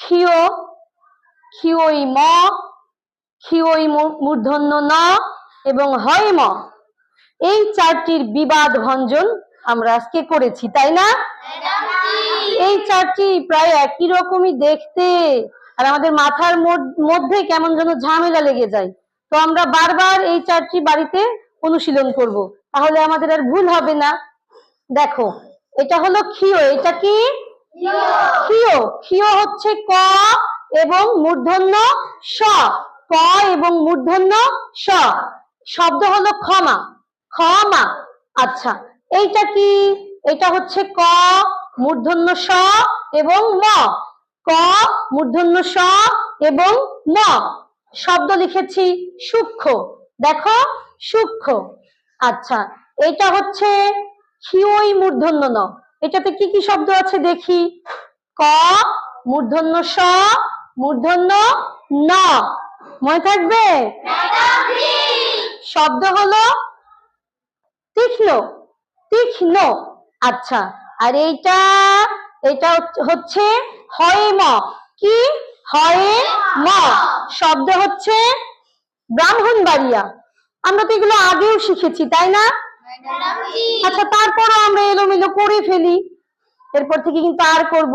ক্ষিয় ক্ষিয়ই ম ক্ষিয়ই মূর্ধন্য ন এবং হয় ম। এই চারটির বিবাদ ভঞ্জন আমরা আজকে করেছি, তাই না? এই চারটি প্রায় একই রকমই দেখতে। আর আমাদের মাথার মধ্যে কেমন যেন ঝামেলা লেগে যায়। তো আমরা বারবার এই চারটি বাড়িতে অনুশীলন করব। তাহলে আমাদের আর ভুল হবে না। দেখো, এটা হলো ক্ষিয় এটা কি? ক্ষিয় ক্ষিয় হচ্ছে ক এবং মূর্ধন্য স ক এবং মূর্ধন্য স শব্দ হলো ক্ষমা। ক্ষমা। আচ্ছা এইটা কি? এটা হচ্ছে ক, মূর্ধন্য স এবং ম। ক, মূর্ধন্য স এবং ম। শব্দ লিখেছি সূক্ষ্ম। দেখো, সূক্ষ্ম। আচ্ছা এটা হচ্ছে ক্ষিয়ই মূর্ধন্য ন। এটাতে কি কি শব্দ আছে দেখি? ক মূর্ধন্য স মূর্ধন্য ন। মনে থাকবে? শব্দ হলো তীক্ষ্ণ তীক্ষ্ণ। আচ্ছা আর এইটা এটা হচ্ছে- হয় ম। কি? হয় ম। শব্দ হচ্ছে ব্রাহ্মণবাড়িয়া। আমরা তো এগুলো আগেও শিখেছি তাই না? আচ্ছা তারপরও আমরা এলোমেলো ফেলি। এরপর থেকে কিন্তু আর করব